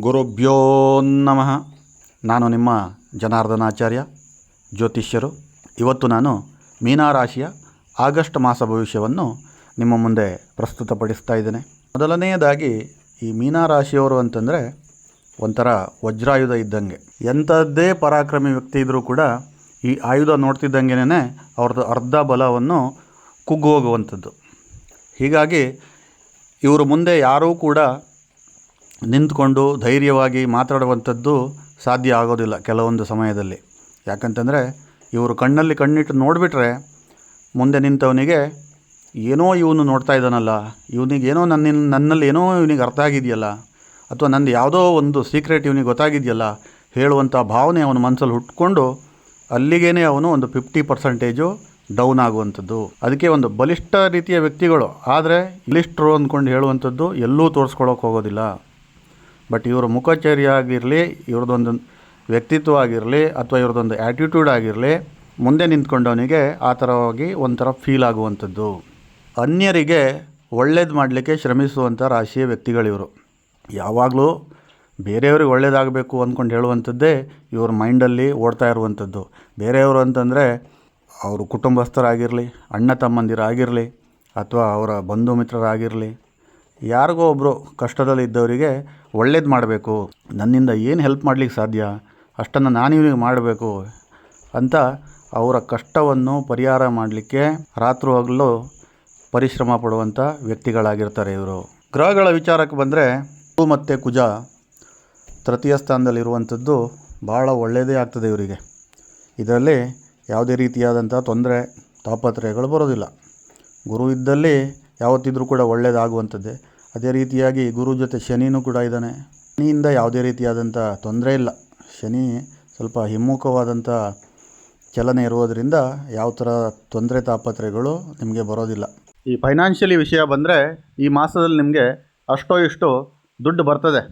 ಗುರುಭ್ಯೋ ನಮಃ. ನಾನು ನಿಮ್ಮ ಜನಾರ್ದನಾಚಾರ್ಯ, ಜ್ಯೋತಿಷ್ಯರು. ಇವತ್ತು ನಾನು ಮೀನಾರಾಶಿಯ ಆಗಸ್ಟ್ ಮಾಸ ಭವಿಷ್ಯವನ್ನು ನಿಮ್ಮ ಮುಂದೆ ಪ್ರಸ್ತುತಪಡಿಸ್ತಾ ಇದ್ದೇನೆ. ಮೊದಲನೆಯದಾಗಿ ಈ ಮೀನಾರಾಶಿಯವರು ಅಂತಂದರೆ ಒಂಥರ ವಜ್ರಾಯುಧ ಇದ್ದಂಗೆ. ಎಂಥದ್ದೇ ಪರಾಕ್ರಮಿ ವ್ಯಕ್ತಿ ಇದ್ದರೂ ಕೂಡ ಈ ಆಯುಧ ನೋಡ್ತಿದ್ದಂಗೆನೇ ಅವ್ರದ್ದು ಅರ್ಧ ಬಲವನ್ನು ಕುಗ್ಗು ಹೋಗುವಂಥದ್ದು ಹೀಗಾಗಿ ಇವರು ಮುಂದೆ ಯಾರೂ ಕೂಡ ನಿಂತ್ಕೊಂಡು ಧೈರ್ಯವಾಗಿ ಮಾತಾಡುವಂಥದ್ದು ಸಾಧ್ಯ ಆಗೋದಿಲ್ಲ ಕೆಲವೊಂದು ಸಮಯದಲ್ಲಿ. ಯಾಕಂತಂದರೆ, ಇವರು ಕಣ್ಣಲ್ಲಿ ಕಣ್ಣಿಟ್ಟು ನೋಡಿಬಿಟ್ರೆ ಮುಂದೆ ನಿಂತವನಿಗೆ, ಏನೋ ಇವನು ನೋಡ್ತಾ ಇದ್ದಾನಲ್ಲ ಏನೋ ನನ್ನ ನನ್ನಲ್ಲಿ ಏನೋ ಇವನಿಗೆ ಅರ್ಥ ಆಗಿದೆಯಲ್ಲ, ಅಥವಾ ನಂದು ಯಾವುದೋ ಒಂದು ಸೀಕ್ರೆಟ್ ಇವನಿಗೆ ಗೊತ್ತಾಗಿದೆಯಲ್ಲ ಹೇಳುವಂಥ ಭಾವನೆ ಅವನ ಮನಸ್ಸಲ್ಲಿ ಹುಟ್ಕೊಂಡು ಅಲ್ಲಿಗೇ ಅವನು ಒಂದು ಫಿಫ್ಟಿ ಪರ್ಸೆಂಟೇಜು ಡೌನ್ ಆಗುವಂಥದ್ದು. ಅದಕ್ಕೆ ಒಂದು ಬಲಿಷ್ಠ ರೀತಿಯ ವ್ಯಕ್ತಿಗಳು. ಆದರೆ ಬಲಿಷ್ಠರು ಅಂದ್ಕೊಂಡು ಹೇಳುವಂಥದ್ದು ಎಲ್ಲೂ ತೋರಿಸ್ಕೊಳ್ಳೋಕೆ ಹೋಗೋದಿಲ್ಲ. ಬಟ್ ಇವರ ಮುಖಚರ್ಯ ಆಗಿರಲಿ ಇವ್ರದ್ದೊಂದು ವ್ಯಕ್ತಿತ್ವ ಆಗಿರಲಿ, ಅಥವಾ ಇವ್ರದ್ದೊಂದು ಆ್ಯಟಿಟ್ಯೂಡ್ ಆಗಿರಲಿ, ಮುಂದೆ ನಿಂತ್ಕೊಂಡವನಿಗೆ ಆ ಥರವಾಗಿ ಒಂಥರ ಫೀಲ್ ಆಗುವಂಥದ್ದು. ಅನ್ಯರಿಗೆ ಒಳ್ಳೇದು ಮಾಡಲಿಕ್ಕೆ ಶ್ರಮಿಸುವಂಥ ರಾಶಿಯ ವ್ಯಕ್ತಿಗಳಿವರು ಯಾವಾಗಲೂ ಬೇರೆಯವ್ರಿಗೆ ಒಳ್ಳೇದಾಗಬೇಕು ಅಂದ್ಕೊಂಡು ಹೇಳುವಂಥದ್ದೇ ಇವ್ರ ಮೈಂಡಲ್ಲಿ ಓಡ್ತಾ ಇರುವಂಥದ್ದು. ಬೇರೆಯವರು ಅಂತಂದರೆ ಅವರು ಕುಟುಂಬಸ್ಥರಾಗಿರಲಿ, ಅಣ್ಣ ತಮ್ಮಂದಿರಾಗಿರಲಿ, ಅಥವಾ ಅವರ ಬಂಧು ಮಿತ್ರರಾಗಿರಲಿ ಯಾರಿಗೋ ಒಬ್ಬರು ಕಷ್ಟದಲ್ಲಿ ಇದ್ದವರಿಗೆ ಒಳ್ಳೇದು ಮಾಡಬೇಕು. ನನ್ನಿಂದ ಏನು ಹೆಲ್ಪ್ ಮಾಡಲಿಕ್ಕೆ ಸಾಧ್ಯ? ಅಷ್ಟನ್ನು ನಾನು ಮಾಡಬೇಕು ಅಂತ ಅವರ ಕಷ್ಟವನ್ನು ಪರಿಹಾರ ಮಾಡಲಿಕ್ಕೆ ರಾತ್ರಿ ಹಗಲು ಪರಿಶ್ರಮ ಪಡುವಂಥ ವ್ಯಕ್ತಿಗಳಾಗಿರ್ತಾರೆ ಇವರು. ಗ್ರಹಗಳ ವಿಚಾರಕ್ಕೆ ಬಂದರೆ ಮತ್ತು ಕುಜ ತೃತೀಯ ಸ್ಥಾನದಲ್ಲಿರುವಂಥದ್ದು ಭಾಳ ಒಳ್ಳೆಯದೇ ಆಗ್ತದೆ ಇವರಿಗೆ. ಇದರಲ್ಲಿ ಯಾವುದೇ ರೀತಿಯಾದಂಥ ತೊಂದರೆ, ತಾಪತ್ರಯಗಳು ಬರೋದಿಲ್ಲ. ಗುರು ಇದ್ದಲ್ಲಿ ಯಾವತ್ತಿದ್ರೂ ಕೂಡ ಒಳ್ಳೆಯದಾಗುವಂಥದ್ದೇ ಅದೇ ರೀತಿಯಾಗಿ ಗುರು ಜೊತೆ ಶನಿನೂ ಕೂಡ ಇದ್ದಾನೆ. ಶನಿಯಿಂದ ಯಾವುದೇ ರೀತಿಯಾದಂಥ ತೊಂದರೆ ಇಲ್ಲ. ಶನಿ ಸ್ವಲ್ಪ ಹಿಮ್ಮುಖವಾದಂಥ ಚಲನೆ ಇರುವುದರಿಂದ ಯಾವ ಥರ ತೊಂದರೆ ತಾಪತ್ರೆಗಳು ನಿಮಗೆ ಬರೋದಿಲ್ಲ. ಈ ಫೈನಾನ್ಷಿಯಲಿ ವಿಷಯ ಬಂದರೆ ಈ ಮಾಸದಲ್ಲಿ ನಿಮಗೆ ಅಷ್ಟೋ ಇಷ್ಟು ದುಡ್ಡು ಬರ್ತದೆ.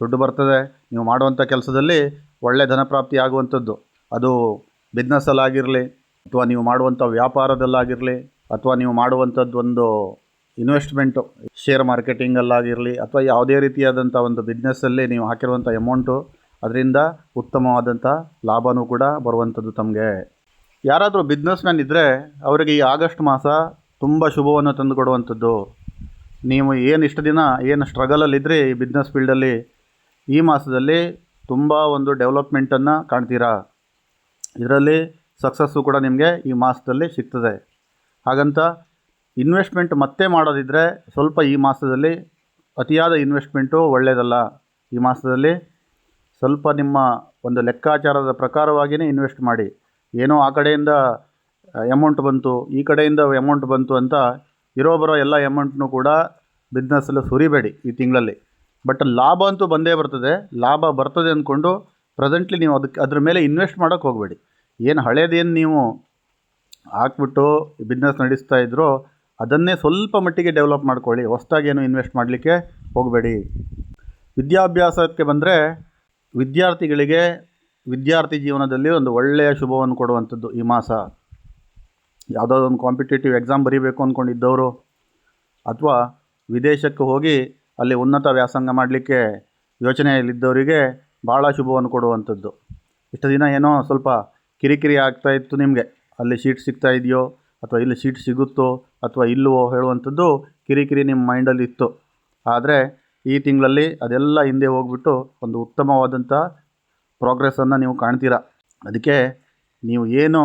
ದುಡ್ಡು ಬರ್ತದೆ. ನೀವು ಮಾಡುವಂಥ ಕೆಲಸದಲ್ಲಿ ಒಳ್ಳೆಯ ಧನಪ್ರಾಪ್ತಿ ಆಗುವಂಥದ್ದು. ಅದು ಬಿಸ್ನೆಸ್ಸಲ್ಲಾಗಿರಲಿ ಅಥವಾ ನೀವು ಮಾಡುವಂಥ ವ್ಯಾಪಾರದಲ್ಲಾಗಿರಲಿ, ಅಥವಾ ನೀವು ಮಾಡುವಂಥದ್ದು ಒಂದು ಇನ್ವೆಸ್ಟ್ಮೆಂಟು ಶೇರ್ ಮಾರ್ಕೆಟಿಂಗಲ್ಲಾಗಿರಲಿ ಅಥವಾ ಯಾವುದೇ ರೀತಿಯಾದಂಥ ಒಂದು ಬಿಸ್ನೆಸ್ಸಲ್ಲಿ ನೀವು ಹಾಕಿರುವಂಥ ಎಮೌಂಟು ಅದರಿಂದ ಉತ್ತಮವಾದಂಥ ಲಾಭವೂ ಕೂಡ ಬರುವಂಥದ್ದು ತಮಗೆ. ಯಾರಾದರೂ ಬಿಸ್ನೆಸ್ ಮ್ಯಾನ್ ಇದ್ದರೆ ಅವರಿಗೆ ಈ ಆಗಸ್ಟ್ ಮಾಸ ತುಂಬ ಶುಭವನ್ನು ತಂದುಕೊಡುವಂಥದ್ದು ನೀವು ಏನು ಇಷ್ಟು ದಿನ ಏನು ಸ್ಟ್ರಗಲಲ್ಲಿದ್ದರೆ ಈ ಬಿಸ್ನೆಸ್ ಫೀಲ್ಡಲ್ಲಿ ಈ ಮಾಸದಲ್ಲಿ ತುಂಬ ಒಂದು ಡೆವಲಪ್ಮೆಂಟನ್ನು ಕಾಣ್ತೀರಾ? ಇದರಲ್ಲಿ ಸಕ್ಸಸ್ಸು ಕೂಡ ನಿಮಗೆ ಈ ಮಾಸದಲ್ಲಿ ಸಿಗ್ತದೆ. ಹಾಗಂತ ಇನ್ವೆಸ್ಟ್ಮೆಂಟ್ ಮತ್ತೆ ಮಾಡೋದಿದ್ದರೆ ಸ್ವಲ್ಪ ಈ ಮಾಸದಲ್ಲಿ ಅತಿಯಾದ ಇನ್ವೆಸ್ಟ್ಮೆಂಟು ಒಳ್ಳೆಯದಲ್ಲ ಈ ಮಾಸದಲ್ಲಿ ಸ್ವಲ್ಪ ನಿಮ್ಮ ಒಂದು ಲೆಕ್ಕಾಚಾರದ ಪ್ರಕಾರವಾಗಿಯೇ ಇನ್ವೆಸ್ಟ್ ಮಾಡಿ. ಏನೋ ಆ ಕಡೆಯಿಂದ ಎಮೌಂಟ್ ಬಂತು, ಈ ಕಡೆಯಿಂದ ಎಮೌಂಟ್ ಬಂತು ಅಂತ ಇರೋ ಬರೋ ಎಲ್ಲ ಎಮೌಂಟ್ನು ಕೂಡ ಬಿಸ್ನೆಸ್ಸಲ್ಲಿ ಸುರಿಬೇಡಿ ಈ ತಿಂಗಳಲ್ಲಿ. ಬಟ್ ಲಾಭ ಅಂತೂ ಬಂದೇ ಬರ್ತದೆ. ಲಾಭ ಬರ್ತದೆ ಅಂದ್ಕೊಂಡು ಪ್ರೆಸೆಂಟ್ಲಿ ನೀವು ಅದಕ್ಕೆ, ಅದ್ರ ಮೇಲೆ ಇನ್ವೆಸ್ಟ್ ಮಾಡೋಕ್ಕೆ ಹೋಗಬೇಡಿ. ಏನು ಹಳೇದೇನು ನೀವು ಹಾಕ್ಬಿಟ್ಟು ಬಿಸ್ನೆಸ್ ನಡೆಸ್ತಾ ಇದ್ರೋ ಅದನ್ನೇ ಸ್ವಲ್ಪ ಮಟ್ಟಿಗೆ ಡೆವಲಪ್ ಮಾಡ್ಕೊಳ್ಳಿ. ಹೊಸ್ದಾಗೇನು ಇನ್ವೆಸ್ಟ್ ಮಾಡಲಿಕ್ಕೆ ಹೋಗಬೇಡಿ. ವಿದ್ಯಾಭ್ಯಾಸಕ್ಕೆ ಬಂದರೆ ವಿದ್ಯಾರ್ಥಿಗಳಿಗೆ ವಿದ್ಯಾರ್ಥಿ ಜೀವನದಲ್ಲಿ ಒಂದು ಒಳ್ಳೆಯ ಶುಭವನ್ನು ಕೊಡುವಂಥದ್ದು ಈ ಮಾಸ. ಯಾವುದಾದ್ರು ಒಂದು ಕಾಂಪಿಟೇಟಿವ್ ಎಕ್ಸಾಮ್ ಬರೀಬೇಕು ಅಂದ್ಕೊಂಡಿದ್ದವರು ಅಥವಾ ವಿದೇಶಕ್ಕೆ ಹೋಗಿ ಅಲ್ಲಿ ಉನ್ನತ ವ್ಯಾಸಂಗ ಮಾಡಲಿಕ್ಕೆ ಯೋಚನೆಯಲ್ಲಿದ್ದವರಿಗೆ ಭಾಳ ಶುಭವನ್ನು ಕೊಡುವಂಥದ್ದು. ಇಷ್ಟು ದಿನ ಏನೋ ಸ್ವಲ್ಪ ಕಿರಿಕಿರಿ ಆಗ್ತಾ ಇತ್ತು ನಿಮಗೆ. ಅಲ್ಲಿ ಸೀಟ್ ಸಿಗ್ತಾ ಇದೆಯೋ ಅಥವಾ ಇಲ್ಲಿ ಸೀಟ್ ಸಿಗುತ್ತೋ ಅಥವಾ ಇಲ್ಲವೋ ಹೇಳುವಂಥದ್ದು ಕಿರಿಕಿರಿ ನಿಮ್ಮ ಮೈಂಡಲ್ಲಿ ಇತ್ತು. ಆದರೆ ಈ ತಿಂಗಳಲ್ಲಿ ಅದೆಲ್ಲ ಹಿಂದೆ ಹೋಗ್ಬಿಟ್ಟು ಒಂದು ಉತ್ತಮವಾದಂಥ ಪ್ರೋಗ್ರೆಸ್ಸನ್ನು ನೀವು ಕಾಣ್ತೀರ. ಅದಕ್ಕೆ ನೀವು ಏನು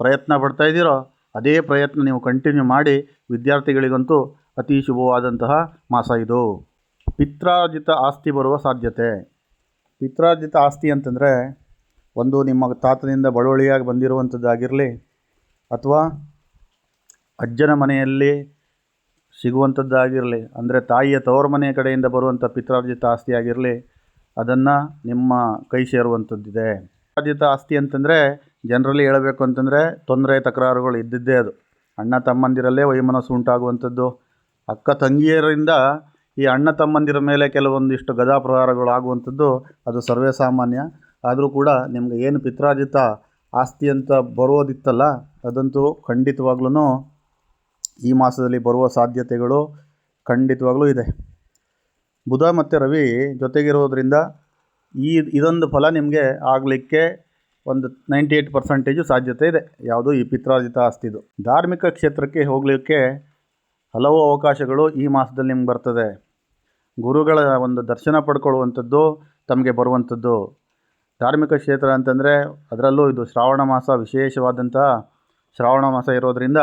ಪ್ರಯತ್ನ ಪಡ್ತಾ ಇದ್ದೀರೋ ಅದೇ ಪ್ರಯತ್ನ ನೀವು ಕಂಟಿನ್ಯೂ ಮಾಡಿ ವಿದ್ಯಾರ್ಥಿಗಳಿಗಂತೂ ಅತಿ ಶುಭವಾದಂತಹ ಮಾಸ ಇದು. ಪಿತ್ರಾರ್ಜಿತ ಆಸ್ತಿ ಬರುವ ಸಾಧ್ಯತೆ. ಪಿತ್ರಾರ್ಜಿತ ಆಸ್ತಿ ಅಂತಂದರೆ ಒಂದು ನಿಮ್ಮ ತಾತನಿಂದ ಬಳುವಳಿಯಾಗಿ ಬಂದಿರುವಂಥದ್ದಾಗಿರಲಿ ಅಥವಾ ಅಜ್ಜನ ಮನೆಯಲ್ಲಿ ಸಿಗುವಂಥದ್ದಾಗಿರಲಿ, ಅಂದರೆ ತಾಯಿಯ ತವರು ಮನೆಯ ಕಡೆಯಿಂದ ಬರುವಂಥ ಪಿತ್ರಾರ್ಜಿತ ಆಸ್ತಿ ಆಗಿರಲಿ ಅದನ್ನು ನಿಮ್ಮ ಕೈ ಸೇರುವಂಥದ್ದಿದೆ. ಪಿತ್ರಾರ್ಜಿತ ಆಸ್ತಿ ಅಂತಂದರೆ ಜನರಲ್ಲಿ ಹೇಳಬೇಕು ಅಂತಂದರೆ ತೊಂದರೆ, ತಕರಾರುಗಳು ಇದ್ದಿದ್ದೇ ಅದು. ಅಣ್ಣ ತಮ್ಮಂದಿರಲ್ಲೇ ವೈಮನಸ್ಸು ಉಂಟಾಗುವಂಥದ್ದು. ಅಕ್ಕ ತಂಗಿಯರಿಂದ ಈ ಅಣ್ಣ ತಮ್ಮಂದಿರ ಮೇಲೆ ಕೆಲವೊಂದಿಷ್ಟು ಗದಾಪ್ರಹಾರಗಳು ಆಗುವಂಥದ್ದು ಅದು ಸರ್ವೇ ಸಾಮಾನ್ಯ. ಆದರೂ ಕೂಡ ನಿಮಗೆ ಏನು ಪಿತ್ರಾರ್ಜಿತ ಆಸ್ತಿ ಅಂತ ಬರೋದಿತ್ತಲ್ಲ, ಅದಂತೂ ಖಂಡಿತವಾಗ್ಲೂ ಈ ಮಾಸದಲ್ಲಿ ಬರುವ ಸಾಧ್ಯತೆಗಳು ಖಂಡಿತವಾಗಲೂ ಇದೆ. ಬುಧ ಮತ್ತು ರವಿ ಜೊತೆಗಿರೋದ್ರಿಂದ ಈ ಇದೊಂದು ಫಲ ನಿಮಗೆ ಆಗಲಿಕ್ಕೆ ಒಂದು ನೈಂಟಿ ಏಯ್ಟ್ ಪರ್ಸೆಂಟೇಜು ಸಾಧ್ಯತೆ ಇದೆ. ಯಾವುದು ಈ ಪಿತ್ರಾರ್ಜಿತ ಆಸ್ತಿದು ಧಾರ್ಮಿಕ ಕ್ಷೇತ್ರಕ್ಕೆ ಹೋಗಲಿಕ್ಕೆ ಹಲವು ಅವಕಾಶಗಳು ಈ ಮಾಸದಲ್ಲಿ ನಿಮ್ಗೆ ಬರ್ತದೆ. ಗುರುಗಳ ಒಂದು ದರ್ಶನ ಪಡ್ಕೊಳ್ಳುವಂಥದ್ದು ತಮಗೆ ಬರುವಂಥದ್ದು. ಧಾರ್ಮಿಕ ಕ್ಷೇತ್ರ ಅಂತಂದರೆ ಅದರಲ್ಲೂ ಇದು ಶ್ರಾವಣ ಮಾಸ ವಿಶೇಷವಾದಂತಹ ಶ್ರಾವಣ ಮಾಸ ಇರೋದರಿಂದ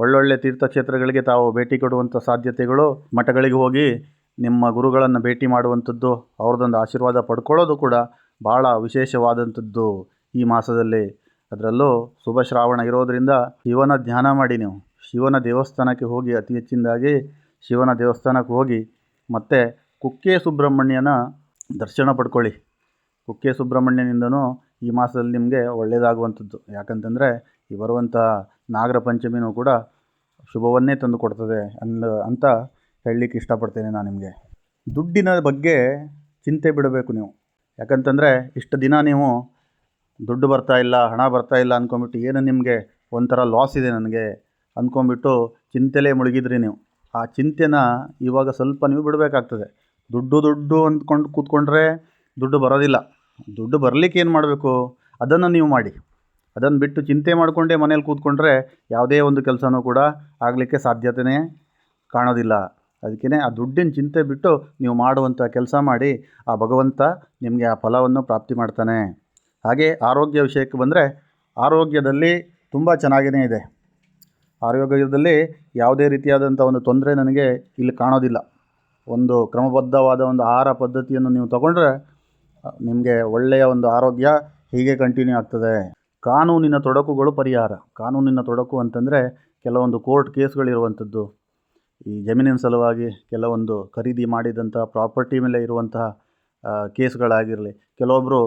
ಒಳ್ಳೊಳ್ಳೆ ತೀರ್ಥಕ್ಷೇತ್ರಗಳಿಗೆ ತಾವು ಭೇಟಿ ಕೊಡುವಂಥ ಸಾಧ್ಯತೆಗಳು ಮಠಗಳಿಗೆ ಹೋಗಿ ನಿಮ್ಮ ಗುರುಗಳನ್ನು ಭೇಟಿ ಮಾಡುವಂಥದ್ದು, ಅವ್ರದ್ದೊಂದು ಆಶೀರ್ವಾದ ಪಡ್ಕೊಳ್ಳೋದು ಕೂಡ ಭಾಳ ವಿಶೇಷವಾದಂಥದ್ದು ಈ ಮಾಸದಲ್ಲಿ. ಅದರಲ್ಲೂ ಶುಭ ಶ್ರಾವಣ ಇರೋದರಿಂದ ಶಿವನ ಧ್ಯಾನ ಮಾಡಿ ನೀವು. ಶಿವನ ದೇವಸ್ಥಾನಕ್ಕೆ ಹೋಗಿ ಅತಿ ಹೆಚ್ಚಿನದಾಗಿ ಶಿವನ ದೇವಸ್ಥಾನಕ್ಕೆ ಹೋಗಿ ಮತ್ತು ಕುಕ್ಕೆ ಸುಬ್ರಹ್ಮಣ್ಯನ ದರ್ಶನ ಪಡ್ಕೊಳ್ಳಿ. ಕುಕ್ಕೆ ಸುಬ್ರಹ್ಮಣ್ಯನಿಂದನೂ ಈ ಮಾಸದಲ್ಲಿ ನಿಮಗೆ ಒಳ್ಳೆಯದಾಗುವಂಥದ್ದು ಯಾಕಂತಂದರೆ ಈ ಬರುವಂಥ ನಾಗರ ಪಂಚಮಿನೂ ಕೂಡ ಶುಭವನ್ನೇ ತಂದು ಕೊಡ್ತದೆ ಅಂದ, ಅಂತ ಹೇಳಲಿಕ್ಕೆ ಇಷ್ಟಪಡ್ತೇನೆ ನಾನು ನಿಮಗೆ. ದುಡ್ಡಿನ ಬಗ್ಗೆ ಚಿಂತೆ ಬಿಡಬೇಕು ನೀವು. ಯಾಕಂತಂದರೆ ಇಷ್ಟು ದಿನ ನೀವು ದುಡ್ಡು ಬರ್ತಾ ಇಲ್ಲ, ಹಣ ಬರ್ತಾ ಇಲ್ಲ ಅಂದ್ಕೊಂಬಿಟ್ಟು ಏನು ನಿಮಗೆ ಒಂಥರ ಲಾಸ್ ಇದೆ ನನಗೆ ಅಂದ್ಕೊಂಬಿಟ್ಟು ಚಿಂತೆಲೇ ಮುಳುಗಿದ್ರಿ ನೀವು. ಆ ಚಿಂತೆನ ಇವಾಗ ಸ್ವಲ್ಪ ನೀವು ಬಿಡಬೇಕಾಗ್ತದೆ. ದುಡ್ಡು ದುಡ್ಡು ಅಂದ್ಕೊಂಡು ಕೂತ್ಕೊಂಡ್ರೆ ದುಡ್ಡು ಬರೋದಿಲ್ಲ. ದುಡ್ಡು ಬರಲಿಕ್ಕೆ ಏನು ಮಾಡಬೇಕು? ಅದನ್ನು ನೀವು ಮಾಡಿ. ಅದನ್ನು ಬಿಟ್ಟು ಚಿಂತೆ ಮಾಡಿಕೊಂಡೇ ಮನೇಲಿ ಕೂತ್ಕೊಂಡ್ರೆ ಯಾವುದೇ ಒಂದು ಕೆಲಸನೂ ಕೂಡ ಆಗಲಿಕ್ಕೆ ಸಾಧ್ಯತೆಯೇ ಕಾಣೋದಿಲ್ಲ. ಅದಕ್ಕೇ ಆ ದುಡ್ಡಿನ ಚಿಂತೆ ಬಿಟ್ಟು ನೀವು ಮಾಡುವಂಥ ಕೆಲಸ ಮಾಡಿ ಆ ಭಗವಂತ ನಿಮಗೆ ಆ ಫಲವನ್ನು ಪ್ರಾಪ್ತಿ ಮಾಡ್ತಾನೆ. ಹಾಗೆ ಆರೋಗ್ಯ ವಿಷಯಕ್ಕೆ ಬಂದರೆ ಆರೋಗ್ಯದಲ್ಲಿ ತುಂಬ ಚೆನ್ನಾಗಿಯೇ ಇದೆ. ಆರೋಗ್ಯದಲ್ಲಿ ಯಾವುದೇ ರೀತಿಯಾದಂಥ ಒಂದು ತೊಂದರೆ ನನಗೆ ಇಲ್ಲಿ ಕಾಣೋದಿಲ್ಲ. ಒಂದು ಕ್ರಮಬದ್ಧವಾದ ಒಂದು ಆಹಾರ ಪದ್ಧತಿಯನ್ನು ನೀವು ತಗೊಂಡ್ರೆ ನಿಮಗೆ ಒಳ್ಳೆಯ ಒಂದು ಆರೋಗ್ಯ ಹೀಗೆ ಕಂಟಿನ್ಯೂ ಆಗ್ತದೆ. ಕಾನೂನಿನ ತೊಡಕುಗಳು ಪರಿಹಾರ. ಕಾನೂನಿನ ತೊಡಕು ಅಂತಂದರೆ ಕೆಲವೊಂದು ಕೋರ್ಟ್ ಕೇಸ್ಗಳಿರುವಂಥದ್ದು. ಈ ಜಮೀನಿನ ಸಲುವಾಗಿ ಕೆಲವೊಂದು ಖರೀದಿ ಮಾಡಿದಂಥ ಪ್ರಾಪರ್ಟಿ ಮೇಲೆ ಇರುವಂತಹ ಕೇಸ್ಗಳಾಗಿರಲಿ ಕೆಲವೊಬ್ಬರು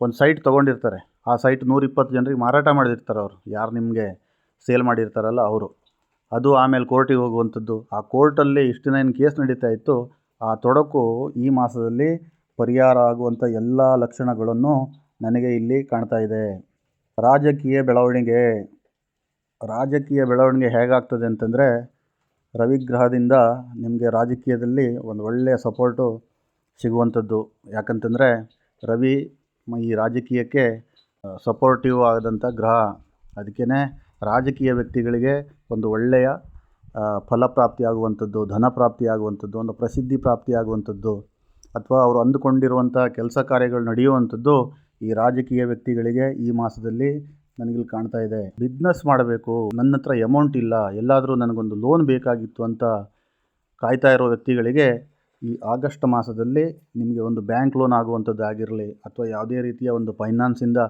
ಒಂದು ಸೈಟ್ ತೊಗೊಂಡಿರ್ತಾರೆ. ಆ ಸೈಟ್ ನೂರಿಪ್ಪತ್ತು ಜನರಿಗೆ ಮಾರಾಟ ಮಾಡಿರ್ತಾರೆ ಅವರು. ಯಾರು ನಿಮಗೆ ಸೇಲ್ ಮಾಡಿರ್ತಾರಲ್ಲ ಅವರು. ಅದು ಆಮೇಲೆ ಕೋರ್ಟಿಗೆ ಹೋಗುವಂಥದ್ದು. ಆ ಕೋರ್ಟಲ್ಲಿ ಇಷ್ಟು ದಿನ ಏನು ಕೇಸ್ ನಡೀತಾ ಇತ್ತು, ಆ ತೊಡಕು ಈ ಮಾಸದಲ್ಲಿ ಪರಿಹಾರ ಆಗುವಂಥ ಎಲ್ಲ ಲಕ್ಷಣಗಳನ್ನು ನನಗೆ ಇಲ್ಲಿ ಕಾಣ್ತಾ ಇದೆ. ರಾಜಕೀಯ ಬೆಳವಣಿಗೆ ರಾಜಕೀಯ ಬೆಳವಣಿಗೆ ಹೇಗಾಗ್ತದೆ ಅಂತಂದರೆ, ರವಿಗ್ರಹದಿಂದ ನಿಮಗೆ ರಾಜಕೀಯದಲ್ಲಿ ಒಂದು ಒಳ್ಳೆಯ ಸಪೋರ್ಟು ಸಿಗುವಂಥದ್ದು. ಯಾಕಂತಂದರೆ, ರವಿ ಈ ರಾಜಕೀಯಕ್ಕೆ ಸಪೋರ್ಟಿವ್ ಆದಂಥ ಗ್ರಹ. ಅದಕ್ಕೇ ರಾಜಕೀಯ ವ್ಯಕ್ತಿಗಳಿಗೆ ಒಂದು ಒಳ್ಳೆಯ ಫಲಪ್ರಾಪ್ತಿಯಾಗುವಂಥದ್ದು, ಧನ ಪ್ರಾಪ್ತಿಯಾಗುವಂಥದ್ದು, ಒಂದು ಪ್ರಸಿದ್ಧಿ ಪ್ರಾಪ್ತಿಯಾಗುವಂಥದ್ದು, ಅಥವಾ ಅವರು ಅಂದುಕೊಂಡಿರುವಂಥ ಕೆಲಸ ಕಾರ್ಯಗಳು ನಡೆಯುವಂಥದ್ದು ಈ ರಾಜಕೀಯ ವ್ಯಕ್ತಿಗಳಿಗೆ ಈ ಮಾಸದಲ್ಲಿ ನನಗಿಲ್ಲಿ ಕಾಣ್ತಾ ಇದೆ. ಬಿಸ್ನೆಸ್ ಮಾಡಬೇಕು. ನನ್ನ ಹತ್ರ ಅಮೌಂಟ್ ಇಲ್ಲ. ಎಲ್ಲಾದರೂ ನನಗೊಂದು ಲೋನ್ ಬೇಕಾಗಿತ್ತು ಅಂತ ಕಾಯ್ತಾ ಇರೋ ವ್ಯಕ್ತಿಗಳಿಗೆ ಈ ಆಗಸ್ಟ್ ಮಾಸದಲ್ಲಿ ನಿಮಗೆ ಒಂದು ಬ್ಯಾಂಕ್ ಲೋನ್ ಆಗುವಂಥದ್ದಾಗಿರಲಿ ಅಥವಾ ಯಾವುದೇ ರೀತಿಯ ಒಂದು ಫೈನಾನ್ಸಿಂದ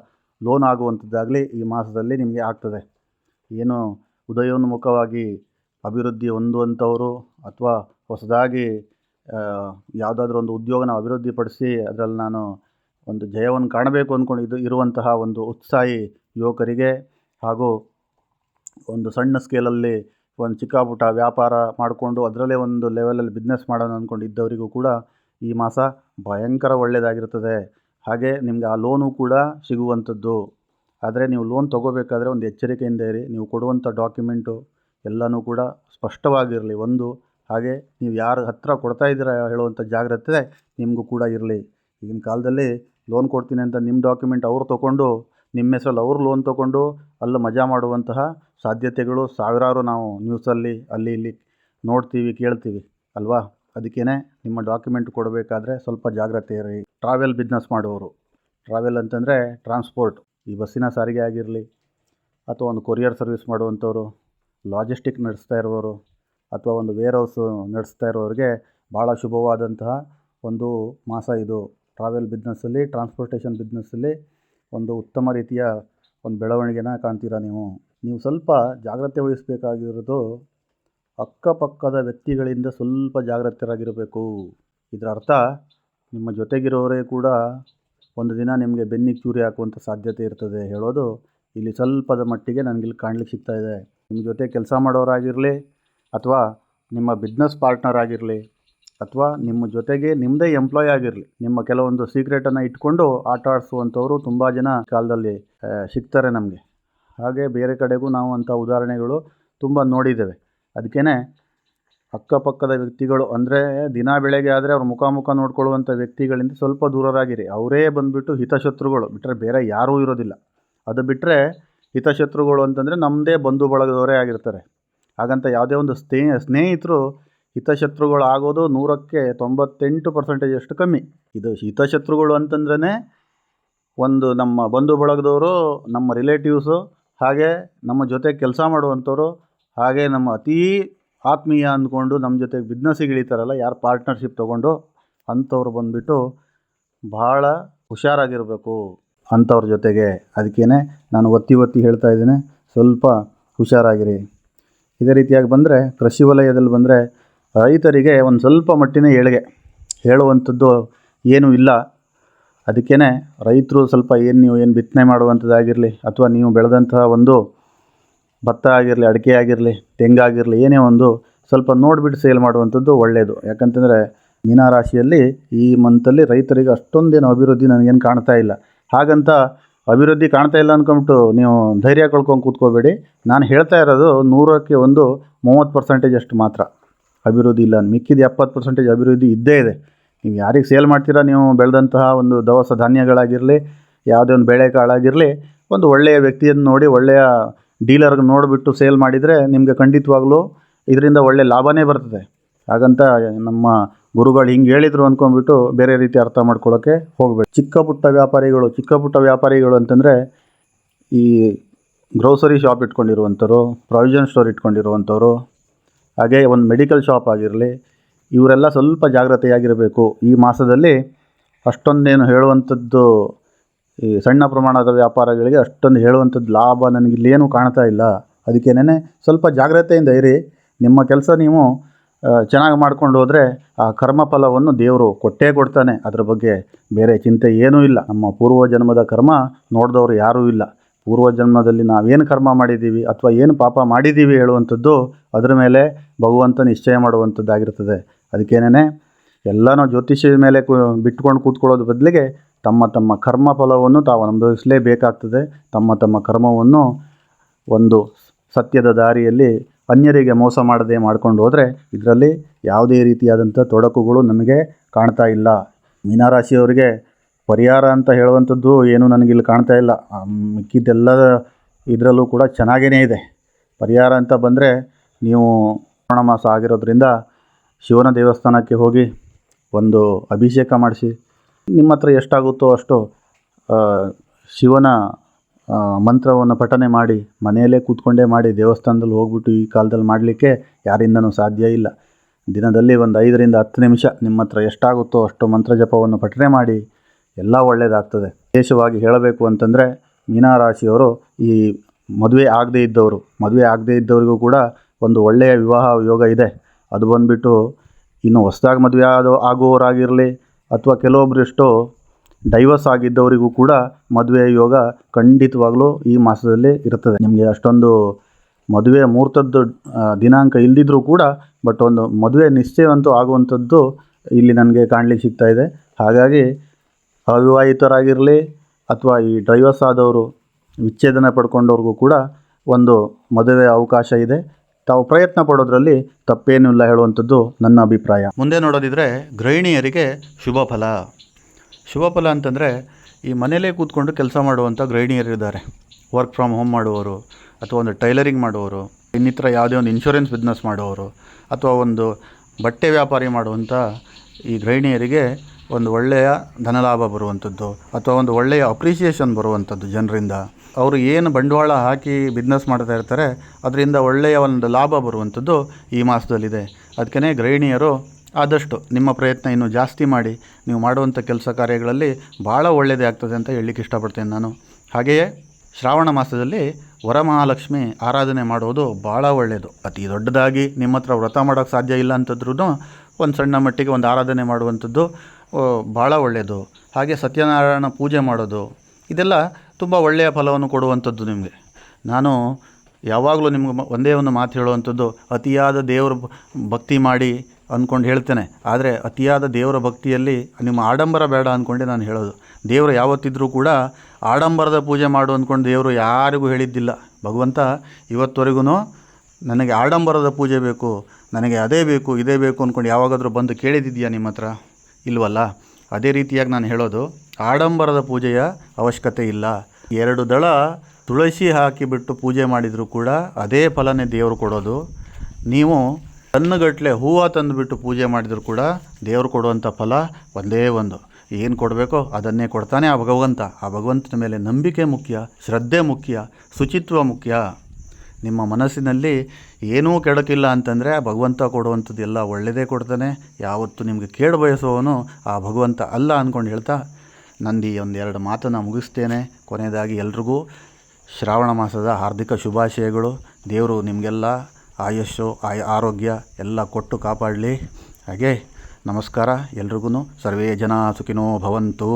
ಲೋನ್ ಆಗುವಂಥದ್ದಾಗಲಿ ಈ ಮಾಸದಲ್ಲಿ ನಿಮಗೆ ಆಗ್ತದೆ. ಏನು ಉದಯೋನ್ಮುಖವಾಗಿ ಅಭಿವೃದ್ಧಿ ಹೊಂದುವಂಥವರು ಅಥವಾ ಹೊಸದಾಗಿ ಯಾವುದಾದ್ರೂ ಒಂದು ಉದ್ಯೋಗನ ಅಭಿವೃದ್ಧಿಪಡಿಸಿ ಅದರಲ್ಲಿ ನಾನು ಒಂದು ಜಯವನ್ನು ಕಾಣಬೇಕು ಅಂದ್ಕೊಂಡಿದ್ದು ಇರುವಂತಹ ಒಂದು ಉತ್ಸಾಹಿ ಯುವಕರಿಗೆ ಹಾಗೂ ಒಂದು ಸಣ್ಣ ಸ್ಕೇಲಲ್ಲಿ ಒಂದು ಚಿಕ್ಕ ಪುಟ್ಟ ವ್ಯಾಪಾರ ಮಾಡಿಕೊಂಡು ಅದರಲ್ಲೇ ಒಂದು ಲೆವೆಲಲ್ಲಿ ಬಿಸ್ನೆಸ್ ಮಾಡೋಣ ಅಂದ್ಕೊಂಡಿದ್ದವರಿಗೂ ಕೂಡ ಈ ಮಾಸ ಭಯಂಕರ ಒಳ್ಳೆಯದಾಗಿರ್ತದೆ ಹಾಗೆ ನಿಮಗೆ ಆ ಲೋನು ಕೂಡ ಸಿಗುವಂಥದ್ದು. ಆದರೆ ನೀವು ಲೋನ್ ತೊಗೋಬೇಕಾದ್ರೆ ಒಂದು ಎಚ್ಚರಿಕೆಯಿಂದ ಇರಿ. ನೀವು ಕೊಡುವಂಥ ಡಾಕ್ಯುಮೆಂಟು ಎಲ್ಲನೂ ಕೂಡ ಸ್ಪಷ್ಟವಾಗಿರಲಿ. ಒಂದು, ಹಾಗೆ ನೀವು ಯಾರ ಹತ್ರ ಕೊಡ್ತಾ ಇದ್ದೀರಾ ಹೇಳುವಂಥ ಜಾಗ್ರತೆ ನಿಮಗೂ ಕೂಡ ಇರಲಿ. ಈಗಿನ ಕಾಲದಲ್ಲಿ ಲೋನ್ ಕೊಡ್ತೀನಿ ಅಂತ ನಿಮ್ಮ ಡಾಕ್ಯುಮೆಂಟ್ ಅವ್ರು ತೊಗೊಂಡು, ನಿಮ್ಮ ಹೆಸರಲ್ಲಿ ಅವ್ರು ಲೋನ್ ತೊಗೊಂಡು ಅಲ್ಲಿ ಮಜಾ ಮಾಡುವಂತಹ ಸಾಧ್ಯತೆಗಳು ಸಾವಿರಾರು ನಾವು ನ್ಯೂಸಲ್ಲಿ ಅಲ್ಲಿ ಇಲ್ಲಿ ನೋಡ್ತೀವಿ, ಕೇಳ್ತೀವಿ, ಅಲ್ವಾ? ಅದಕ್ಕೇ ನಿಮ್ಮ ಡಾಕ್ಯುಮೆಂಟ್ ಕೊಡಬೇಕಾದ್ರೆ ಸ್ವಲ್ಪ ಜಾಗ್ರತೆ ಇರಿ. ಟ್ರಾವೆಲ್ ಬಿಸ್ನೆಸ್ ಮಾಡುವವರು. ಟ್ರಾವೆಲ್ ಅಂತಂದರೆ ಟ್ರಾನ್ಸ್ಪೋರ್ಟ್ ಈ ಬಸ್ಸಿನ ಸಾರಿಗೆ ಆಗಿರಲಿ, ಅಥವಾ ಒಂದು ಕೊರಿಯರ್ ಸರ್ವಿಸ್ ಮಾಡುವಂಥವ್ರು ಲಾಜಿಸ್ಟಿಕ್ ನಡೆಸ್ತಾ ಇರುವವರು ಅಥವಾ ಒಂದು ವೇರ್ ಹೌಸು ನಡೆಸ್ತಾ ಇರೋರಿಗೆ ಭಾಳ ಶುಭವಾದಂತಹ ಒಂದು ಮಾಸ ಇದು. ಟ್ರಾವೆಲ್ ಬಿಸ್ನೆಸ್ಸಲ್ಲಿ ಟ್ರಾನ್ಸ್ಪೋರ್ಟೇಷನ್ ಬಿಸ್ನೆಸ್ಸಲ್ಲಿ ಒಂದು ಉತ್ತಮ ರೀತಿಯ ಒಂದು ಬೆಳವಣಿಗೆನ ಕಾಣ್ತೀರಾ ನೀವು? ನೀವು ಸ್ವಲ್ಪ ಜಾಗ್ರತೆ ವಹಿಸಬೇಕಾಗಿರೋದು ಅಕ್ಕಪಕ್ಕದ ವ್ಯಕ್ತಿಗಳಿಂದ ಸ್ವಲ್ಪ ಜಾಗ್ರತರಾಗಿರಬೇಕು. ಇದರ ಅರ್ಥ, ನಿಮ್ಮ ಜೊತೆಗಿರೋರೇ ಕೂಡ ಒಂದು ದಿನ ನಿಮಗೆ ಬೆನ್ನಿಗೆ ಚೂರಿ ಹಾಕುವಂಥ ಸಾಧ್ಯತೆ ಇರ್ತದೆ ಹೇಳೋದು ಇಲ್ಲಿ ಸ್ವಲ್ಪದ ಮಟ್ಟಿಗೆ ನನಗಿಲ್ಲಿ ಕಾಣ್ಲಿಕ್ಕೆ ಸಿಗ್ತಾ ಇದೆ. ನಿಮ್ಮ ಜೊತೆ ಕೆಲಸ ಮಾಡೋರಾಗಿರಲಿ ಅಥವಾ ನಿಮ್ಮ ಬಿಸ್ನೆಸ್ ಪಾರ್ಟ್ನರ್ ಆಗಿರಲಿ ಅಥವಾ ನಿಮ್ಮ ಜೊತೆಗೆ ನಿಮ್ಮದೇ ಎಂಪ್ಲಾಯ್ ಆಗಿರಲಿ, ನಿಮ್ಮ ಕೆಲವೊಂದು ಸೀಕ್ರೆಟನ್ನು ಇಟ್ಕೊಂಡು ಆಟ ಆಡಿಸುವಂಥವ್ರು ತುಂಬ ಜನ ಕಾಲದಲ್ಲಿ ಸಿಗ್ತಾರೆ ನಮಗೆ. ಹಾಗೆ ಬೇರೆ ಕಡೆಗೂ ನಾವು ಅಂಥ ಉದಾಹರಣೆಗಳು ತುಂಬ ನೋಡಿದ್ದೇವೆ. ಅದಕ್ಕೇ ಅಕ್ಕಪಕ್ಕದ ವ್ಯಕ್ತಿಗಳು ಅಂದರೆ ದಿನ ಬೆಳಗ್ಗೆ ಆದರೆ ಅವ್ರ ಮುಖಾಮುಖ ಮುಖ ನೋಡ್ಕೊಳ್ಳುವಂಥ ವ್ಯಕ್ತಿಗಳಿಂದ ಸ್ವಲ್ಪ ದೂರರಾಗಿರಿ. ಅವರೇ ಬಂದುಬಿಟ್ಟು ಹಿತಶತ್ರುಗಳು ಬಿಟ್ಟರೆ ಬೇರೆ ಯಾರೂ ಇರೋದಿಲ್ಲ. ಅದು ಬಿಟ್ಟರೆ ಹಿತಶತ್ರುಗಳು ಅಂತಂದರೆ ನಮ್ಮದೇ ಬಂಧು ಬಳಗದವರೇ ಆಗಿರ್ತಾರೆ. ಹಾಗಂತ ಯಾವುದೇ ಒಂದು ಸ್ನೇಹ, ಸ್ನೇಹಿತರು ಹಿತಶತ್ರುಗಳು ಆಗೋದು ನೂರಕ್ಕೆ ತೊಂಬತ್ತೆಂಟು ಪರ್ಸೆಂಟೇಜ್ ಅಷ್ಟು ಕಮ್ಮಿ. ಇದು ಹಿತಶತ್ರುಗಳು ಅಂತಂದ್ರೇ ಒಂದು ನಮ್ಮ ಬಂಧು ಬಳಗದವರು, ನಮ್ಮ ರಿಲೇಟಿವ್ಸು ಹಾಗೆ ನಮ್ಮ ಜೊತೆ ಕೆಲಸ ಮಾಡುವಂಥವ್ರು, ಹಾಗೆ ನಮ್ಮ ಅತೀ ಆತ್ಮೀಯ ಅಂದ್ಕೊಂಡು ನಮ್ಮ ಜೊತೆ ಬಿಸ್ನೆಸ್ಸಿಗೆ ಇಳಿತಾರಲ್ಲ ಯಾರು ಪಾರ್ಟ್ನರ್ಶಿಪ್ ತೊಗೊಂಡು ಅಂಥವ್ರು ಬಂದುಬಿಟ್ಟು ಭಾಳ ಹುಷಾರಾಗಿರಬೇಕು ಅಂಥವ್ರ ಜೊತೆಗೆ. ಅದಕ್ಕೇ ನಾನು ಒತ್ತಿ ಒತ್ತಿ ಹೇಳ್ತಾ ಇದ್ದೀನಿ, ಸ್ವಲ್ಪ ಹುಷಾರಾಗಿರಿ. ಇದೇ ರೀತಿಯಾಗಿ ಬಂದರೆ ಕೃಷಿ ವಲಯದಲ್ಲಿ ಬಂದರೆ ರೈತರಿಗೆ ಒಂದು ಸ್ವಲ್ಪ ಮಟ್ಟಿನ ಏಳಿಗೆ ಹೇಳುವಂಥದ್ದು ಏನೂ ಇಲ್ಲ. ಅದಕ್ಕೇ ರೈತರು ಸ್ವಲ್ಪ ಏನು ನೀವು ಏನು ಬಿತ್ತನೆ ಮಾಡುವಂಥದ್ದಾಗಿರಲಿ ಅಥವಾ ನೀವು ಬೆಳೆದಂತಹ ಒಂದು ಭತ್ತ ಆಗಿರಲಿ, ಅಡಿಕೆ ಆಗಿರಲಿ ತೆಂಗಾಗಿರಲಿ ಏನೇ ಒಂದು ಸ್ವಲ್ಪ ನೋಡಿಬಿಟ್ಟು ಸೇಲ್ ಮಾಡುವಂಥದ್ದು ಒಳ್ಳೆಯದು ಯಾಕಂತಂದರೆ ಮೀನರಾಶಿಯಲ್ಲಿ ಈ ಮಂತಲ್ಲಿ ರೈತರಿಗೆ ಅಷ್ಟೊಂದೇನು ಅಭಿವೃದ್ಧಿ ನನಗೇನು ಕಾಣ್ತಾ ಇಲ್ಲ. ಹಾಗಂತ ಅಭಿವೃದ್ಧಿ ಕಾಣ್ತಾ ಇಲ್ಲ ಅಂದ್ಕೊಂಬಿಟ್ಟು ನೀವು ಧೈರ್ಯ ಕಳ್ಕೊಂಡು ಕೂತ್ಕೋಬೇಡಿ. ನಾನು ಹೇಳ್ತಾ ಇರೋದು ನೂರಕ್ಕೆ ಒಂದು ಮೂವತ್ತು ಪರ್ಸೆಂಟೇಜ್ ಅಷ್ಟು ಮಾತ್ರ. ಅಭಿವೃದ್ಧಿ ಇಲ್ಲ. ಮಿಕ್ಕಿದ ಎಪ್ಪತ್ತು ಪರ್ಸೆಂಟೇಜ್ ಅಭಿವೃದ್ಧಿ ಇದ್ದೇ ಇದೆ. ನೀವು ಯಾರಿಗೆ ಸೇಲ್ ಮಾಡ್ತೀರಾ? ನೀವು ಬೆಳೆದಂತಹ ಒಂದು ದವಸ ಧಾನ್ಯಗಳಾಗಿರಲಿ, ಯಾವುದೇ ಒಂದು ಬೇಳೆಕಾಳಾಗಿರಲಿ, ಒಂದು ಒಳ್ಳೆಯ ವ್ಯಕ್ತಿಯನ್ನು ನೋಡಿ, ಒಳ್ಳೆಯ ಡೀಲರ್ಗೆ ನೋಡಿಬಿಟ್ಟು ಸೇಲ್ ಮಾಡಿದರೆ ನಿಮಗೆ ಖಂಡಿತವಾಗ್ಲೂ ಇದರಿಂದ ಒಳ್ಳೆಯ ಲಾಭನೇ ಬರ್ತದೆ. ಹಾಗಂತ ನಮ್ಮ ಗುರುಗಳು ಹಿಂಗೆ ಹೇಳಿದರು ಅಂದ್ಕೊಂಡ್ಬಿಟ್ಟು ಬೇರೆ ರೀತಿ ಅರ್ಥ ಮಾಡ್ಕೊಳ್ಳೋಕ್ಕೆ ಹೋಗಬೇಕು ಚಿಕ್ಕ ಪುಟ್ಟ ವ್ಯಾಪಾರಿಗಳು, ಚಿಕ್ಕ ಪುಟ್ಟ ವ್ಯಾಪಾರಿಗಳು ಅಂತಂದರೆ ಈ ಗ್ರೋಸರಿ ಶಾಪ್ ಇಟ್ಕೊಂಡಿರುವಂಥವ್ರು ಪ್ರಾವಿಷನ್ ಸ್ಟೋರ್ ಇಟ್ಕೊಂಡಿರುವಂಥವ್ರು ಹಾಗೆ ಒಂದು ಮೆಡಿಕಲ್ ಶಾಪ್ ಆಗಿರಲಿ, ಇವರೆಲ್ಲ ಸ್ವಲ್ಪ ಜಾಗ್ರತೆಯಾಗಿರಬೇಕು. ಈ ಮಾಸದಲ್ಲಿ ಅಷ್ಟೊಂದೇನು ಹೇಳುವಂಥದ್ದು, ಈ ಸಣ್ಣ ಪ್ರಮಾಣದ ವ್ಯಾಪಾರಗಳಿಗೆ ಅಷ್ಟೊಂದು ಹೇಳುವಂಥದ್ದು ಲಾಭ ನನಗೆ ಇಲ್ಲೇನೂ ಕಾಣ್ತಾ ಇಲ್ಲ. ಅದಕ್ಕೇನೆ ಸ್ವಲ್ಪ ಜಾಗ್ರತೆಯಿಂದ ಇರಿ. ನಿಮ್ಮ ಕೆಲಸ ನೀವು ಚೆನ್ನಾಗಿ ಮಾಡ್ಕೊಂಡು ಹೋದರೆ ಆ ಕರ್ಮಫಲವನ್ನು ದೇವರು ಕೊಟ್ಟೇ ಕೊಡ್ತಾನೆ. ಅದರ ಬಗ್ಗೆ ಬೇರೆ ಚಿಂತೆ ಏನೂ ಇಲ್ಲ. ನಮ್ಮ ಪೂರ್ವ ಜನ್ಮದ ಕರ್ಮ ನೋಡಿದವರು ಯಾರೂ ಇಲ್ಲ. ಪೂರ್ವ ಜನ್ಮದಲ್ಲಿ ನಾವೇನು ಕರ್ಮ ಮಾಡಿದ್ದೀವಿ ಅಥವಾ ಏನು ಪಾಪ ಮಾಡಿದ್ದೀವಿ ಹೇಳುವಂಥದ್ದು ಅದರ ಮೇಲೆ ಭಗವಂತ ನಿಶ್ಚಯ ಮಾಡುವಂಥದ್ದಾಗಿರ್ತದೆ. ಅದಕ್ಕೇನೇ ಎಲ್ಲನೂ ಜ್ಯೋತಿಷ್ಯದ ಮೇಲೆ ಕು, ಬಿಟ್ಕೊಂಡು ಕೂತ್ಕೊಳ್ಳೋದ್ರ ಬದಲಿಗೆ ತಮ್ಮ ತಮ್ಮ ಕರ್ಮ ಫಲವನ್ನು ತಾವು ಅನುಭವಿಸಲೇಬೇಕಾಗ್ತದೆ. ತಮ್ಮ ತಮ್ಮ ಕರ್ಮವನ್ನು ಒಂದು ಸತ್ಯದ ದಾರಿಯಲ್ಲಿ ಅನ್ಯರಿಗೆ ಮೋಸ ಮಾಡದೆ ಮಾಡ್ಕೊಂಡು ಹೋದರೆ ಇದರಲ್ಲಿ ಯಾವುದೇ ರೀತಿಯಾದಂಥ ತೊಡಕುಗಳು ನಮಗೆ ಕಾಣ್ತಾ ಇಲ್ಲ. ಮೀನರಾಶಿಯವರಿಗೆ ಪರಿಹಾರ ಅಂತ ಹೇಳುವಂಥದ್ದು ಏನೂ ನನಗಿಲ್ಲಿ ಕಾಣ್ತಾ ಇಲ್ಲ. ಮಿಕ್ಕಿದ್ದೆಲ್ಲ ಇದರಲ್ಲೂ ಕೂಡ ಚೆನ್ನಾಗೇ ಇದೆ. ಪರಿಹಾರ ಅಂತ ಬಂದರೆ ನೀವು ಶ್ರಾವಣ ಮಾಸ ಆಗಿರೋದ್ರಿಂದ ಶಿವನ ದೇವಸ್ಥಾನಕ್ಕೆ ಹೋಗಿ ಒಂದು ಅಭಿಷೇಕ ಮಾಡಿಸಿ. ನಿಮ್ಮ ಹತ್ರ ಎಷ್ಟಾಗುತ್ತೋ ಅಷ್ಟು ಶಿವನ ಮಂತ್ರವನ್ನು ಪಠನೆ ಮಾಡಿ, ಮನೆಯಲ್ಲೇ ಕೂತ್ಕೊಂಡೇ ಮಾಡಿ, ದೇವಸ್ಥಾನದಲ್ಲಿ ಹೋಗ್ಬಿಟ್ಟು ಈ ಕಾಲದಲ್ಲಿ ಮಾಡಲಿಕ್ಕೆ ಯಾರಿಂದನೂ ಸಾಧ್ಯ ಇಲ್ಲ. ದಿನದಲ್ಲಿ ಒಂದು ಐದರಿಂದ ಹತ್ತು ನಿಮಿಷ ನಿಮ್ಮ ಹತ್ರ ಎಷ್ಟಾಗುತ್ತೋ ಅಷ್ಟು ಮಂತ್ರ ಜಪವನ್ನು ಪಠನೆ ಮಾಡಿ ಎಲ್ಲ ಒಳ್ಳೆಯದಾಗ್ತದೆ ವಿಶೇಷವಾಗಿ ಹೇಳಬೇಕು ಅಂತಂದರೆ ಮೀನರಾಶಿಯವರು ಈ ಮದುವೆ ಆಗದೇ ಇದ್ದವರು, ಮದುವೆ ಆಗದೇ ಇದ್ದವರಿಗೂ ಕೂಡ ಒಂದು ಒಳ್ಳೆಯ ವಿವಾಹ ಯೋಗ ಇದೆ. ಅದು ಬಂದುಬಿಟ್ಟು ಇನ್ನು ಹೊಸ್ದಾಗಿ ಮದುವೆ ಆದ, ಆಗುವವರಾಗಿರಲಿ ಅಥವಾ ಕೆಲವೊಬ್ಬರಿಷ್ಟು ಡೈವರ್ಸ್ ಆಗಿದ್ದವರಿಗೂ ಕೂಡ ಮದುವೆ ಯೋಗ ಖಂಡಿತವಾಗಲೂ ಈ ಮಾಸದಲ್ಲಿ ಇರ್ತದೆ. ನಿಮಗೆ ಅಷ್ಟೊಂದು ಮದುವೆ ಮುಹೂರ್ತದ್ದು ದಿನಾಂಕ ಇಲ್ದಿದ್ರೂ ಕೂಡ ಬಟ್ ಒಂದು ಮದುವೆ ನಿಶ್ಚಯವಂತೂ ಆಗುವಂಥದ್ದು ಇಲ್ಲಿ ನನಗೆ ಕಾಣಲಿಕ್ಕೆ ಸಿಗ್ತಾ ಇದೆ. ಹಾಗಾಗಿ ಅವಿವಾಹಿತರಾಗಿರಲಿ ಅಥವಾ ಈ ಡ್ರೈವರ್ಸ್ ಆದವರು ವಿಚ್ಛೇದನ ಪಡ್ಕೊಂಡವ್ರಿಗೂ ಕೂಡ ಒಂದು ಮದುವೆ ಅವಕಾಶ ಇದೆ. ತಾವು ಪ್ರಯತ್ನ ಪಡೋದ್ರಲ್ಲಿ ತಪ್ಪೇನೂ ಇಲ್ಲ ಹೇಳುವಂಥದ್ದು ನನ್ನ ಅಭಿಪ್ರಾಯ. ಮುಂದೆ ನೋಡೋದಿದ್ರೆ ಗೃಹಿಣಿಯರಿಗೆ ಶುಭ ಫಲ. ಶುಭ ಫಲ ಅಂತಂದರೆ ಈ ಮನೆಯಲ್ಲೇ ಕೂತ್ಕೊಂಡು ಕೆಲಸ ಮಾಡುವಂಥ ಗೃಹಿಣಿಯರಿದ್ದಾರೆ ವರ್ಕ್ ಫ್ರಮ್ ಹೋಮ್ ಮಾಡುವವರು ಅಥವಾ ಒಂದು ಟೈಲರಿಂಗ್ ಮಾಡುವವರು, ಇನ್ನಿತರ ಯಾವುದೇ ಒಂದು ಇನ್ಶೂರೆನ್ಸ್ ಬಿಸ್ನೆಸ್ ಮಾಡುವವರು ಅಥವಾ ಒಂದು ಬಟ್ಟೆ ವ್ಯಾಪಾರಿ ಮಾಡುವಂಥ ಈ ಗೃಹಿಣಿಯರಿಗೆ ಒಂದು ಒಳ್ಳೆಯ ಧನಲಾಭ ಬರುವಂಥದ್ದು ಅಥವಾ ಒಂದು ಒಳ್ಳೆಯ ಅಪ್ರಿಸಿಯೇಷನ್ ಬರುವಂಥದ್ದು ಜನರಿಂದ. ಅವರು ಏನು ಬಂಡವಾಳ ಹಾಕಿ ಬಿಸ್ನೆಸ್ ಮಾಡ್ತಾ ಇರ್ತಾರೆ, ಅದರಿಂದ ಒಳ್ಳೆಯ ಒಂದು ಲಾಭ ಬರುವಂಥದ್ದು ಈ ಮಾಸದಲ್ಲಿದೆ. ಅದಕ್ಕೇ ಗೃಹಿಣಿಯರು ಆದಷ್ಟು ನಿಮ್ಮ ಪ್ರಯತ್ನ ಇನ್ನೂ ಜಾಸ್ತಿ ಮಾಡಿ, ನೀವು ಮಾಡುವಂಥ ಕೆಲಸ ಕಾರ್ಯಗಳಲ್ಲಿ ಭಾಳ ಒಳ್ಳೆಯದೇ ಆಗ್ತದೆ ಅಂತ ಹೇಳಲಿಕ್ಕೆ ಇಷ್ಟಪಡ್ತೇನೆ ನಾನು. ಹಾಗೆಯೇ ಶ್ರಾವಣ ಮಾಸದಲ್ಲಿ ವರಮಹಾಲಕ್ಷ್ಮಿ ಆರಾಧನೆ ಮಾಡುವುದು ಭಾಳ ಒಳ್ಳೆಯದು. ಅತಿ ದೊಡ್ಡದಾಗಿ ನಿಮ್ಮ ಹತ್ರ ವ್ರತ ಮಾಡೋಕ್ಕೆ ಸಾಧ್ಯ ಇಲ್ಲ ಅಂತಂದ್ರೂ ಒಂದು ಸಣ್ಣ ಮಟ್ಟಿಗೆ ಒಂದು ಆರಾಧನೆ ಮಾಡುವಂಥದ್ದು. ಭಾಳ ಒಳ್ಳೆಯದು ಹಾಗೆ ಸತ್ಯನಾರಾಯಣ ಪೂಜೆ ಮಾಡೋದು, ಇದೆಲ್ಲ ತುಂಬ ಒಳ್ಳೆಯ ಫಲವನ್ನು ಕೊಡುವಂಥದ್ದು ನಿಮಗೆ. ನಾನು ಯಾವಾಗಲೂ ನಿಮ್ಗೆ ಒಂದೇ ಒಂದು ಮಾತು ಹೇಳುವಂಥದ್ದು, ಅತಿಯಾದ ದೇವರ ಭಕ್ತಿ ಮಾಡಿ ಅಂದ್ಕೊಂಡು ಹೇಳ್ತೇನೆ. ಆದರೆ ಅತಿಯಾದ ದೇವರ ಭಕ್ತಿಯಲ್ಲಿ ನಿಮ್ಮ ಆಡಂಬರ ಬೇಡ ಅಂದ್ಕೊಂಡೆ ನಾನು ಹೇಳೋದು. ದೇವರು ಯಾವತ್ತಿದ್ರೂ ಕೂಡ ಆಡಂಬರದ ಪೂಜೆ ಮಾಡು ಅಂದ್ಕೊಂಡು ದೇವರು ಯಾರಿಗೂ ಹೇಳಿದ್ದಿಲ್ಲ. ಭಗವಂತ ಇವತ್ತವರೆಗೂ ನನಗೆ ಆಡಂಬರದ ಪೂಜೆ ಬೇಕು, ನನಗೆ ಅದೇ ಬೇಕು, ಇದೇ ಬೇಕು ಅಂದ್ಕೊಂಡು ಯಾವಾಗಾದರೂ ಬಂದು ಕೇಳಿದಿದೆಯಾ ನಿಮ್ಮ ಹತ್ರ? ಇಲ್ವಲ್ಲ? ಅದೇ ರೀತಿಯಾಗಿ ನಾನು ಹೇಳೋದು, ಆಡಂಬರದ ಪೂಜೆಯ ಅವಶ್ಯಕತೆ ಇಲ್ಲ. ಎರಡು ದಳ ತುಳಸಿ ಹಾಕಿಬಿಟ್ಟು ಪೂಜೆ ಮಾಡಿದರೂ ಕೂಡ ಅದೇ ಫಲನೇ ದೇವರು ಕೊಡೋದು. ನೀವು ತನ್ನಗಟ್ಟಲೆ ಹೂವು ತಂದುಬಿಟ್ಟು ಪೂಜೆ ಮಾಡಿದರೂ ಕೂಡ ದೇವರು ಕೊಡುವಂಥ ಫಲ ಒಂದೇ ಒಂದು. ಏನು ಕೊಡಬೇಕೋ ಅದನ್ನೇ ಕೊಡ್ತಾನೆ ಆ ಭಗವಂತ. ಆ ಭಗವಂತನ ಮೇಲೆ ನಂಬಿಕೆ ಮುಖ್ಯ, ಶ್ರದ್ಧೆ ಮುಖ್ಯ, ಶುಚಿತ್ವ ಮುಖ್ಯ. ನಿಮ್ಮ ಮನಸ್ಸಿನಲ್ಲಿ ಏನೂ ಕೆಡಕಿಲ್ಲ ಅಂತಂದರೆ ಭಗವಂತ ಕೊಡುವಂಥದ್ದು ಎಲ್ಲ ಒಳ್ಳೆಯದೇ ಕೊಡ್ತಾನೆ. ಯಾವತ್ತು ನಿಮಗೆ ಕೇಡು ಬಯಸುವವನು ಆ ಭಗವಂತ ಅಲ್ಲ ಅಂದ್ಕೊಂಡು ಹೇಳ್ತಾ, ನಂದು ಈ ಒಂದೆರಡು ಮಾತನ್ನು ಮುಗಿಸ್ತೇನೆ. ಕೊನೆಯದಾಗಿ ಎಲ್ರಿಗೂ ಶ್ರಾವಣ ಮಾಸದ ಹಾರ್ದಿಕ ಶುಭಾಶಯಗಳು. ದೇವರು ನಿಮಗೆಲ್ಲ ಆಯುಷ್ಯು ಆಯ, ಆರೋಗ್ಯ ಎಲ್ಲ ಕೊಟ್ಟು ಕಾಪಾಡಲಿ. ಹಾಗೆ ನಮಸ್ಕಾರ ಎಲ್ರಿಗೂ ಸರ್ವೇ ಜನ ಸುಖಿನೋ ಭವಂತು.